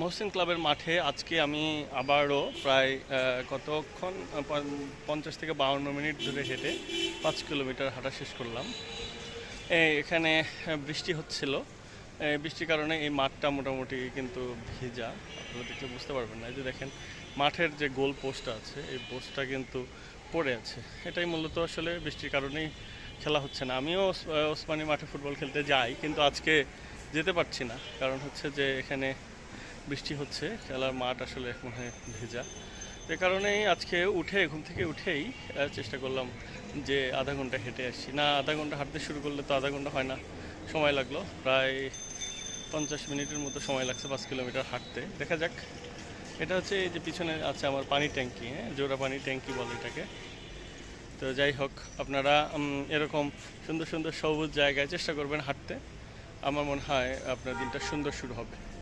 মহসিন ক্লাবের মাঠে আজকে আমি আবারও প্রায় কতক্ষণ পঞ্চাশ থেকে বাউন্ন মিনিট ধরে হেঁটে পাঁচ কিলোমিটার হাঁটা শেষ করলাম। এখানে বৃষ্টি হচ্ছিল। বৃষ্টির কারণে এই মাঠটা মোটামুটি কিন্তু ভেজা। আপনারা দেখলে বুঝতে পারবেন না। যে দেখেন, মাঠের যে গোল পোস্টটা আছে, এই পোস্টটা কিন্তু পড়ে আছে। এটাই মূলত আসলে বৃষ্টির কারণেই খেলা হচ্ছে না। আমিও ওসমানী মাঠে ফুটবল খেলতে যাই, কিন্তু আজকে যেতে পারছি না। কারণ হচ্ছে যে এখানে বৃষ্টি হচ্ছে, খেলার মাঠ আসলে মনে ভেজা। এই কারণেই আজকে উঠে, ঘুম থেকে উঠেই চেষ্টা করলাম যে আধা ঘণ্টা হেঁটে আসছি। না, আধা ঘণ্টা হাঁটতে শুরু করলে তো আধা ঘণ্টা হয় না, সময় লাগল। প্রায় পঞ্চাশ মিনিটের মতো সময় লাগছে পাঁচ কিলোমিটার হাঁটতে। দেখা যাক, এটা হচ্ছে এই যে পিছনে আছে আমার পানি ট্যাঙ্কি হ্যাঁ জোড়া পানি ট্যাঙ্কি বলে এটাকে। তো যাই হোক, আপনারা এরকম সুন্দর সুন্দর সবুজ জায়গায় চেষ্টা করবেন হাঁটতে। আমার মনে হয় আপনার দিনটা সুন্দর শুরু হবে।